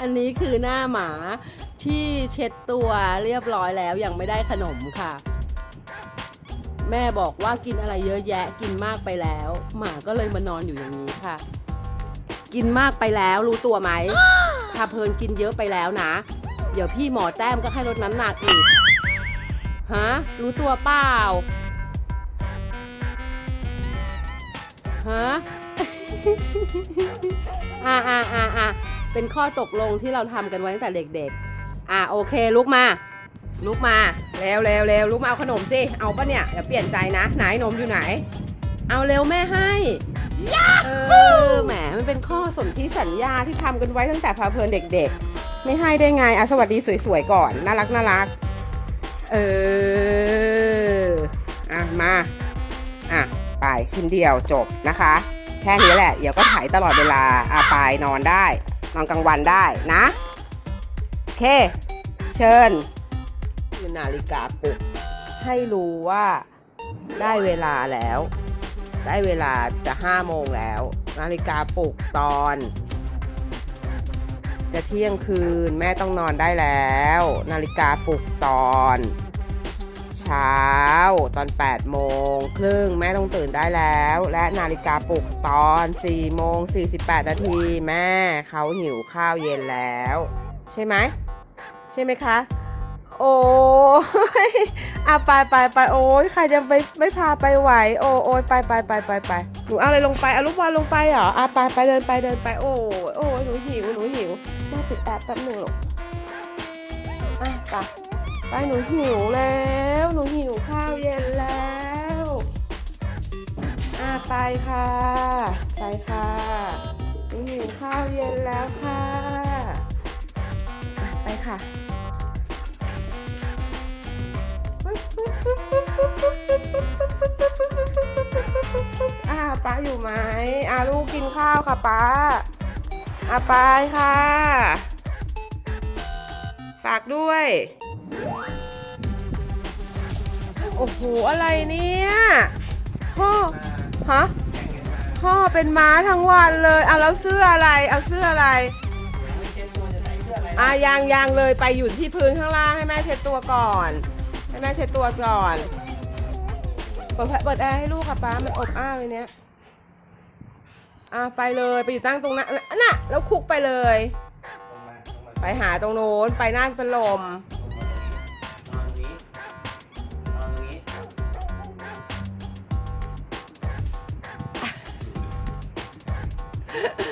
อันนี้คือหน้าหมาที่เช็ดตัวเรียบร้อยแล้วยังไม่ได้ขนมค่ะ แม่บอกว่ากินอะไรเยอะแยะกินมากไปแล้ว หมาก็เลยมานอนอยู่อย่างนี้ค่ะ กินมากไปแล้วรู้ตัวไหมถ้าเพลินกินเยอะไปแล้วนะ เดี๋ยวพี่หมอแต้มก็ให้ลดน้ำหนักอีกฮะรู้ตัวเปล่าฮะอ่าอ่าอ่าอ่า เป็นข้อตกลงที่เราทำกันไว้ตั้งแต่เด็กๆ อ่าโอเคลุกมา ลุกมาเร็วเร็วเร็วลุกมาเอาขนมสิ เอาปะเนี่ยเดี๋ยวเปลี่ยนใจนะ ไหนนมอยู่ไหน เอาเร็วแม่ให้เออแหมมันเป็นข้อสนธิสัญญาที่ทำกันไว้ตั้งแต่พาเพลินเด็กๆ ไม่ให้ได้ไงอะสวัสดีสวยๆก่อนน่ารักน่ารักเอออะมาอะไปชิ้นเดียวจบนะคะ แค่นี้แหละ เดี๋ยวก็ถ่ายตลอดเวลาอะไปนอนได้ นอนกลางวันได้นะ โอเค เชิญคือนาฬิกาปลุกให้รู้ว่าได้เวลาแล้ว ได้เวลาจะห้าโมงแล้ว นาฬิกาปลุกตอน จะเที่ยงคืนแม่ต้องนอนได้แล้ว นาฬิกาปลุกตอน ช้า ตอน 8 โมงครึ่งแม่ต้องตื่นได้แล้ว และนาฬิกาปลุกตอน 4 โมง 48 นาทีแม่เขาหิวข้าวเย็นแล้ว ใช่ไหม ใช่ไหมคะ โอ้ยอะไปไปไปโอ้ยใครจะไปไม่พาไปไหว โอ้โอ้ยไปไปไปไปไปหนูเอาอะไรลงไปเอาลูกบอลลงไปเหรออะไปไปเดินไปเดินไปโอ้ยโอ้ยหนูหิวหนูหิวแม่ปิดแอปแป๊บหนึงลูกอะไปไปหนูหิวแล้วหนู ค่ะ ไปค่ะหนูหิวข้าวเย็นแล้วค่ะ ไปค่ะอะป้าอยู่ไหมอะลูกกินข้าวค่ะป้าอะไปค่ะ ฝากด้วย โอ้โห อะไรเนี่ยพ่อฮะ พ่อเป็นม้าทั้งวันเลยอะแล้วเสื้ออะไร เอาเสื้ออะไรอะยางยางเลยไปอยู่ที่พื้นข้างล่างให้แม่เช็ดตัวก่อน ให้แม่เช็ดตัวก่อน เปิดเปิดแอร์ให้ลูกค่ะป้ามันอบอ้าวเลยเนี้ยอะไปเลยไปอยู่ตั้งตรงนั้นน่ะแล้วคุกไปเลย ไปหาตรงโน้นไปน่านเป็นลม Ha ha ha.